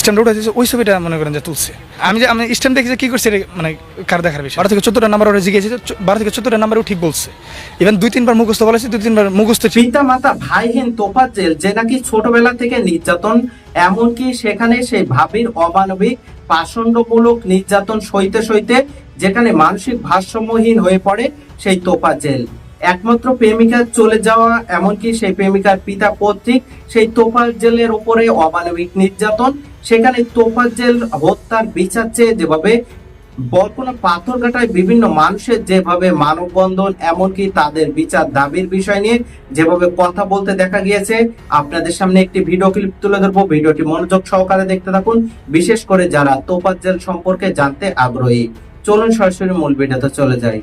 Stand উঠেছে ওই ছবিটা মনে করেন যে তুলছে। আমি যে আমি স্ট্যান্ড দেখেছি কি করছে মানে কার দেখার বিষয়? বারো থেকে চোদ্দটা নাম্বার ওরা জিজ্ঞেসে বারো থেকে চোদ্দটা নাম্বারও ঠিক বলছে। ইভেন দুই, তিনবার মুখস্থ বলেছে, দুই, তিনবার মুখস্থ পিতা মাতা ভাইহীন তোফাজ্জেল যে নাকি ছোটবেলা থেকে নির্যাতন, এমনকি সেখানে সেই ভাবির অমানবিক পাষণ্ডমূলক নির্যাতন সইতে সইতে যেখানে মানসিক ভারসাম্যহীন হয়ে পড়ে সেই তোফাজ্জেল একমাত্র প্রেমিকা চলে যাওয়া, এমনকি সেই প্রেমিকার পিতা পত্রিক সেই তোফাজ্জেলের উপরে অমানবিক নির্যাতন। সেখানে তোফাজ্জেল হত্যার বিচার চেয়ে যেভাবে বরগুনা পাথরঘাটায় বিভিন্ন মানুষের, যেভাবে মানববন্ধন, এমনকি তাদের বিচার দাবির বিষয় নিয়ে যেভাবে কথা বলতে দেখা গিয়েছে। আপনাদের সামনে একটি ভিডিও ক্লিপ তুলে ধরবো। ভিডিওটি মনোযোগ সহকারে দেখতে থাকুন। বিশেষ করে যারা তোপাজ্জেল সম্পর্কে জানতে আগ্রহী, চলুন সরাসরি মূল ভিডিওতে চলে যাই।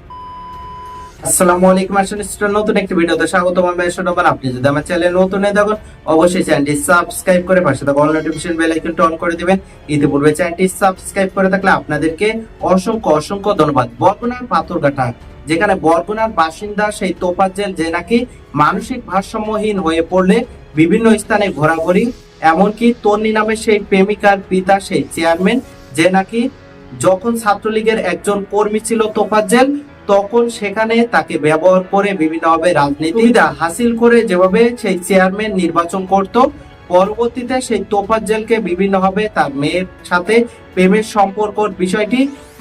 আসসালামু আলাইকুম আসলে নতুন একটি ভিডিওতে স্বাগতম। আমি এসব আপনি যদি আমার চ্যানেল নতুন হয়ে থাকুন, অবশ্যই চ্যানেলটি সাবস্ক্রাইব করে পাশে থাকা অল নোটিফিকেশন বেল করে ইতিপূর্বে চ্যানেলটি সাবস্ক্রাইব করে থাকলে আপনাদেরকে অসংখ্য অসংখ্য ধন্যবাদ। বরগুনার যেখানে বরগুনার বাসিন্দা সেই তোপাজ্জেল যে নাকি মানসিক ভারসাম্যহীন হয়ে পড়লে বিভিন্ন স্থানে ঘোরাঘুরি, এমনকি তন্নি নামে সেই প্রেমিকার পিতা, সেই চেয়ারম্যান যে নাকি যখন ছাত্রলীগের একজন কর্মী ছিল তোফাজ্জেল তখন সেখানে তাকে ব্যবহার করে বিভিন্নভাবে রাজনীতি হাসিল করে যেভাবে সেই চেয়ারম্যান নির্বাচন করত, পরবর্তীতে সেই তোফাজ্জেলকে বিভিন্নভাবে তার মেয়ের সাথে প্রেমের সম্পর্কর বিষয়টি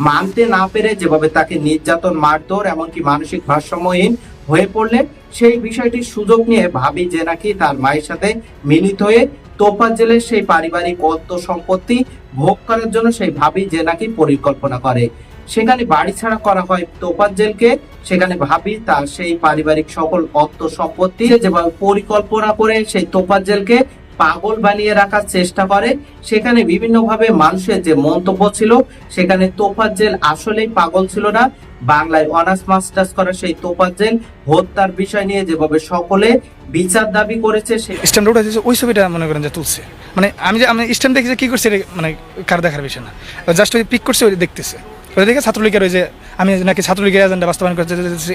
মানতে না পেরে যেভাবে তাকে নির্যাতন, মারধর, এমনকি মানসিক ভারসাম্যহীন হয়ে পড়লে সেই বিষয়টির সুযোগ নিয়ে ভাবি যে নাকি তার মায়ের সাথে মিলিত হয়ে তোফাজ্জেলের সেই পারিবারিক অর্থ সম্পত্তি ভোগ করার জন্য সেই ভাবি যে নাকি পরিকল্পনা করে। সেখানে বাড়ি ছাড়া করা হয় তোপাজ্জেলকে সেখানে ভাবি তার সেই পারিবারিক সকল অর্থ সম্পত্তি যেভাবে পরিকল্পনা করে সেই তোফাজ্জেলকে পাগল বানিয়ে রাখার চেষ্টা করে। সেখানে বিভিন্নভাবে মানুষের যে মন্তব্য ছিল, সেখানে তোফাজ্জেল আসলেই পাগল ছিল না। বাংলায় অনার্স মাস্টার্স করা সেই তোফাজ্জেল হত্যার বিষয় নিয়ে যেভাবে সকলে বিচার দাবি করেছে, সে স্ট্যান্ড উঠেছে ওই ছবিটা মনে করেন যে তুলছে। মানে আমি যে আমি স্ট্যান্ড দেখেছি কি করছে মানে কার দেখার বিষয় না। জাস্ট ওই পিক করছে, ওই দেখতেছে। ওই দেখে ছাত্রলীগের ওই যে আমি নাকি ছাত্রলীগের এজেন্ডা বাস্তবায়ন করতে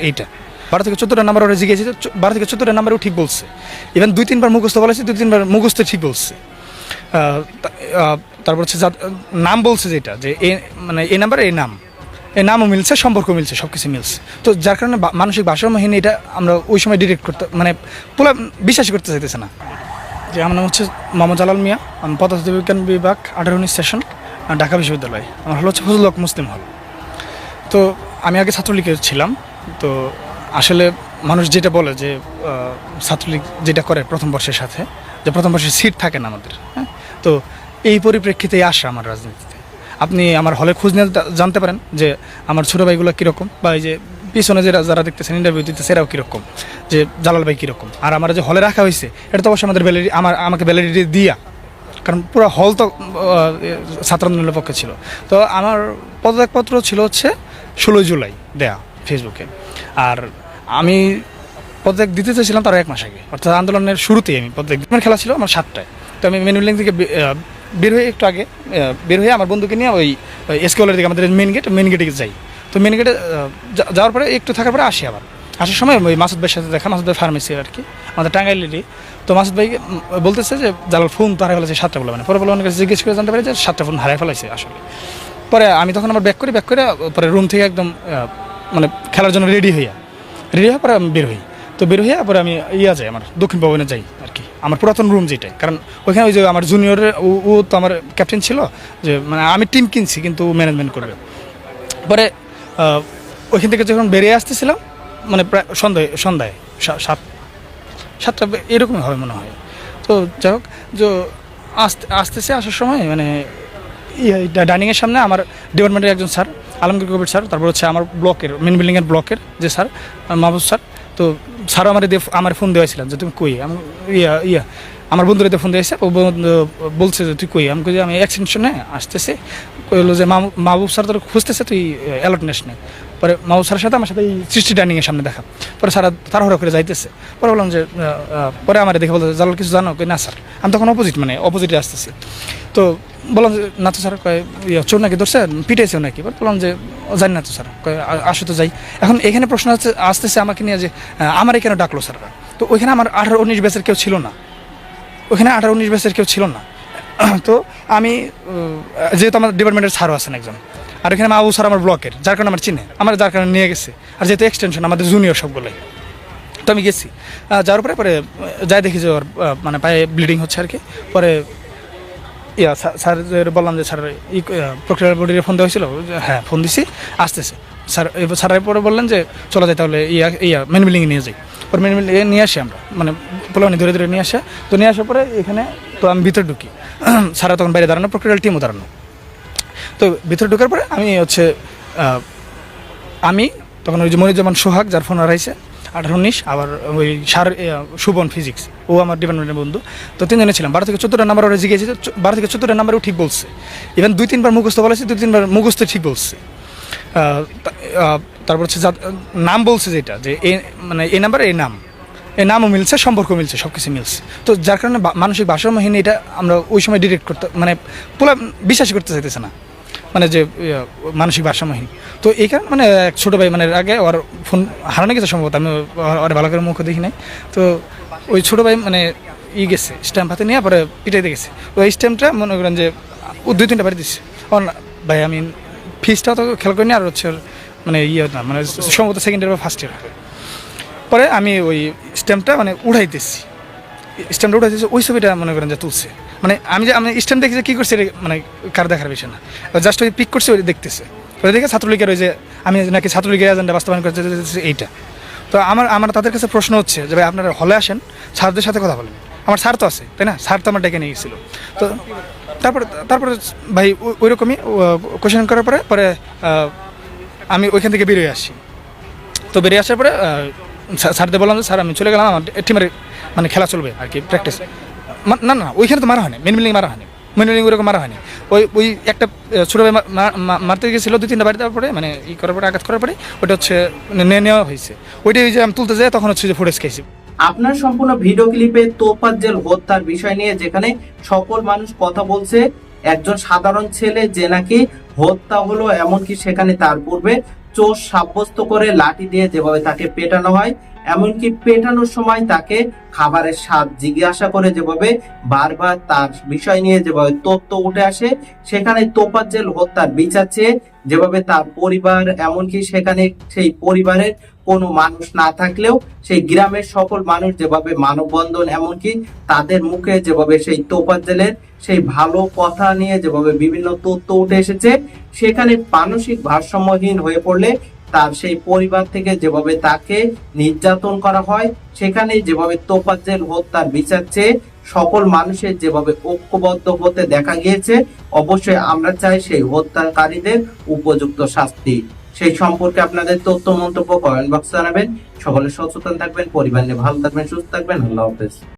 এইটা। বারো থেকে চোদ্দটা নাম্বার ওরা জিজ্ঞেসে বারো থেকে চোদ্দটা নাম্বারও ঠিক বলছে। ইভেন দুই, তিনবার মুখস্থ বলেছে, দুই, তিনবার মুখস্থ ঠিক বলছে। তারপর হচ্ছে নাম বলছে যেটা, যে এ মানে এই নাম্বার এই নাম। এই নামও মিলছে সম্পর্ক মিলছে সব কিছু মিলছে। তো যার কারণে মানসিক ভারসাম্যহীন এটা আমরা ওই সময় ডিরেক্ট করতে মানে পুরো বিশ্বাস করতে চাইতেছে না। যে আমার নাম হচ্ছে মোহাম্মদ জালাল মিয়া, আমি পদার্থ বিজ্ঞান বিভাগ, আঠারো উনিশ সেশন ঢাকা বিশ্ববিদ্যালয়। আমার হলো হচ্ছে ফজলুল মুসলিম হল। তো আমি আগে ছাত্রলীগের ছিলাম, তো আসলে মানুষ যেটা বলে যে ছাত্রলীগ যেটা করে প্রথম বর্ষের সাথে, যে প্রথম বর্ষের সিট থাকে না আমাদের হ্যাঁ? তো এই পরিপ্রেক্ষিতেই আসা আমার রাজনীতিতে। আপনি আমার হলে খোঁজ নিয়ে জানতে পারেন যে আমার ছোটো ভাইগুলো কীরকম বা এই যে পিছনে যারা যারা দেখতেছেন ইন্টারভিউ দিতেছে, এরাও কীরকম, যে জালাল ভাই কীরকম। আর আমার যে হলে রাখা হয়েছে, এটা তো অবশ্যই আমাদের ভ্যালিডি আমার, আমাকে ভ্যালিডিটি দিয়া, কারণ পুরো হল তো ছাত্র আন্দোলনের পক্ষে ছিল। তো আমার পদত্যাগপত্র ছিল হচ্ছে ষোলোই জুলাই দেয়া। ফেসবুকে। আর আমি পদত্যাগ দিতে চেয়েছিলাম তার এক মাস আগে। অর্থাৎ আন্দোলনের শুরুতেই আমি আমার খেলা ছিল আমার সাতটায়। তো আমি মেনুলিং থেকে বের হয়ে একটু আগে বের হয়ে আমার বন্ধুকে নিয়ে ওই স্কুলের দিকে আমাদের মেন গেট মেন গেটে যাই। তো মেন গেটে যাওয়ার পরে একটু থাকার পরে আসি আবার। আসার সময় ওই মাসুদ ভাইয়ের সাথে দেখা, মাসুদ ভাই ফার্মেসি আর কি, আমাদের টাঙ্গাইলেরই তো মাসুদ ভাই বলতেছে যে, জালাল ফোন তো হারাই ফেলেছে, সাতটা বলে মানে পরে বলে অনেক জিজ্ঞেস করে জানতে পারি যে, সাতটা ফোন হারাই ফেলাইছে আসলে। পরে আমি তখন আমার ব্যাক করি ব্যাক করে পরে রুম থেকে একদম মানে খেলার জন্য রেডি হইয়া। রেডি হওয়ার পরে আমি বের হই। তো বের হইয়া পরে আমি ইয়া যাই, আমার দক্ষিণ ভবনে যাই আর কি আমার পুরাতন রুম যেটাই। কারণ ওইখানে ওই যে আমার জুনিয়রের ও তো আমার ক্যাপ্টেন ছিল, যে মানে আমি টিম কিনছি, কিন্তু ম্যানেজমেন্ট করবে। পরে ওইখান থেকে যখন বেরিয়ে আসতেছিলাম মানে প্রায় সন্ধ্যায় সন্ধ্যায় সাত, সাতটা এরকমই হবে মনে হয়। তো যাই হোক যে আসতে, আসতেছে আসার সময় মানে ডাইনিংয়ের সামনে আমার ডিপার্টমেন্টের একজন স্যার আলমগীর কবির স্যার, তারপর হচ্ছে আমার ব্লকের মেন বিল্ডিংয়ের ব্লকের যে স্যার মাহবুব স্যার। তো স্যারও আমার দিয়ে আমার ফোন দেওয়াছিলেন যে তুমি কই? আমি ইয়া ইয়া। আমার বন্ধুরা ফোন দিয়েছে, ও বলছে যে তুই কই? আমি কই আমি এক্সটেনশনে আসতেছে। কইলো যে মাহবুব- স্যার তোর খুঁজতেছে, তুই অ্যালার্টনেস নেই পরে স্যারের সাথে আমার সাথে এই সৃষ্টি ডাইনিংয়ের সামনে দেখা। পরে স্যার তাড়াহুড়া করে যাইতেছে। পরে বললাম যে পরে আমার দেখে বলতে জালাল কিছু জানো? না স্যার। আমি তখন অপোজিট মানে অপোজিটে আসতেছি। তো বললাম যে না তো স্যার। কয় ইয়ে, চোর নাকি ধরছে? পিটাইছে নাকি। বললাম যে জানি না তো স্যার। কয় "আ- আসো তো যাই। এখন এখানে প্রশ্ন হচ্ছে আসতেছে আমাকে নিয়ে যে আমারে কেন ডাকলো স্যাররা তো ওইখানে আমার আঠারো উনিশ ব্যাচের কেউ ছিল না। ওইখানে আঠারো উনিশ ব্যাচের কেউ ছিল না। তো আমি যেহেতু আমার ডিপার্টমেন্টের স্যারও আছেন একজন। আর এখানে মাহবু স্যার আমার ব্লকের, যার কারণে আমার চিনে, আমার যার কারণে নিয়ে গেছে। আর যেহেতু এক্সটেনশন আমাদের জুনিয়র সবগুলোই। তো আমি গেছি। যাওয়ার পরে পরে যাই দেখি যে ওর মানে পায়ে ব্লিডিং হচ্ছে আর কি। পরে, ইয়া, স্যার- বললাম যে স্যার, ই প্রক্রিয়া বডির ফোন দেওয়া হয়েছিল হ্যাঁ ফোন দিছি, আসতেছে। স্যার, এবার স্যার পরে বললেন যে, চলো যাই তাহলে, ইয়া ইয়া মেন বিল্ডিংয়ে নিয়ে যাই। ওর মেন বিল্ডিংয়ে নিয়ে আসি আমরা মানে পোলানি ধরে ধরে নিয়ে আসে। তো নিয়ে আসার পরে এখানে, তো আমি ভিতরে ঢুকি। স্যারা তখন বাইরে দাঁড়ানো প্রক্রিয়াল টিমও দাঁড়ানো। তো ভিতরে ঢোকার পরে আমি হচ্ছে আমি তখন ওই যে মনিরুজ্জামান সোহাগ যার ফোন হারাইছে আঠারো উনিশ আবার ওই সার এ, সুবন ফিজিক্স ও আমার ডিপার্টমেন্টের বন্ধু। তো তিনজনে ছিলাম। বারো থেকে চোদ্দোটা নাম্বার ওরা জিজ্ঞেস বারো থেকে চোদ্দোটা নাম্বারও ঠিক বলছে। ইভেন দুই তিনবার মুখস্থ বলেছে দুই তিনবার মুখস্থ ঠিক বলছে। তারপর হচ্ছে নাম বলছে যেটা যে এ মানে এই নাম্বার এই নাম। এই নামও মিলছে সম্পর্ক মিলছে সব কিছু মিলছে। তো যার কারণে মানসিক ভারসাম্যহীন এটা আমরা ওই সময় ডিটেক্ট করতে মানে পুরো বিশ্বাস করতে চাইতেছে না। মানে যে মানসিক ভারসাম্যহীন। তো এই কারণে মানে এক ছোটো ভাই মানে আগে ওর ফোন হারানো গেছে সম্ভবত আমি ওর ভালো করে মুখ দেখি নাই। তো ওই ছোটো ভাই মানে ই গেছে স্ট্যাম্প হাতে নিয়ে পরে পিটাইতে গেছে। ওই স্ট্যাম্পটা মনে করেন যে ও দুই তিনটা বাড়ি দিচ্ছে না, ভাই আমি ফিজটাও তো খেয়াল করিনি আর হচ্ছে মানে ইয়ে না মানে সম্ভবত সেকেন্ড ইয়ার বা ফার্স্ট ইয়ার পরে আমি ওই স্ট্যাম্পটা মানে উঠাইতেছি স্ট্যাম্পটা উঠাইতেছি ওই ছবিটা মনে করেন যে তুলছে। মানে আমি যে আমি স্ট্যাম্প দেখি যে কী করছে মানে কার দেখার বিষয় না। জাস্ট ওই পিক করছে, ওই দেখতেছে। ওই দেখে ছাত্রলীগের ওই যে আমি নাকি ছাত্রলীগের এজেন্ডা বাস্তবায়ন করতে এইটা। তো আমার আমার তাদের কাছে প্রশ্ন হচ্ছে যে, ভাই, আপনারা হলে আসেন, স্যারদের সাথে কথা বলেন। আমার স্যার তো আছে, তাই না? স্যার তো আমার ডেকে নিয়ে গেছিল। তো তারপরে তারপরে ভাই ওই- রকমই কোশ্চেন করার পরে পরে আমি ওইখান থেকে বেরিয়ে আসি। তো বেরিয়ে আসার পরে স্যারদের বললাম যে, স্যার, আমি চলে গেলাম, আমার টিমের মানে খেলা চলবে আর কি প্র্যাকটিস না না ওইখানে তো মারা হয়নি মেন বিল্ডিং মারা হয়নি মেন বিল্ডিং ওরকম মারা হয়নি। ওই ওই একটা ছোটো ভাই মারতে গেছিল, দুই, তিনটা বাড়ি দেওয়ার পরে মানে ই করার পরে, আঘাত করার পরে ওটা হচ্ছে নেওয়া হয়েছে। ওইটাই ওই যে আমি তুলতে যাই, তখন হচ্ছে যে ফুটেজ খেয়েছি। আপনার সম্পূর্ণ ভিডিও ক্লিপে তোপাজ্জেল হত্যার বিষয় নিয়ে, যেখানে সকল মানুষ কথা বলছে, একজন সাধারণ ছেলে যে নাকি হত্যা হলো, এমনকি সেখানে তার পূর্বে চোর সাব্যস্ত করে লাঠি দিয়ে যেভাবে তাকে পেটানো হয় এমনকি পেটানোর সময় তাকে খাবারের স্বাদ জিজ্ঞাসা করে যেভাবে বারবার তার বিষয় নিয়ে যেভাবে তথ্য উঠে আসে, সেখানে তোপাজ্জেল হত্যার বিচার চেয়ে যেভাবে তার পরিবার এমনকি সেখানে সেই পরিবারের কোনো মানুষ না থাকলেও সেই গ্রামের সকল মানুষ যেভাবে মানববন্ধন এমনকি তাদের মুখে যেভাবে সেই তোপাজ্জেলের সেই ভালো কথা নিয়ে যেভাবে বিভিন্ন তথ্য উঠে এসেছে, সেখানে মানসিক ভারসাম্যহীন হয়ে পড়লে তার সেই পরিবার থেকে যেভাবে তাকে নির্যাতন করা হয় সেখানে যেভাবে তোপাজ্জেল হত্যার বিচার চেয়ে সকল মানুষের যেভাবে ঐক্যবদ্ধ হতে দেখা গিয়েছে, অবশ্যই আমরা চাই সেই হত্যাকারীদের উপযুক্ত শাস্তি। সেই সম্পর্কে আপনাদের তথ্য মন্তব্য কমেন্ট বক্স জানাবেন। সকলে সচেতন থাকবেন, পরিবার নিয়ে ভালো থাকবেন, সুস্থ থাকবেন। আল্লাহ হাফেজ।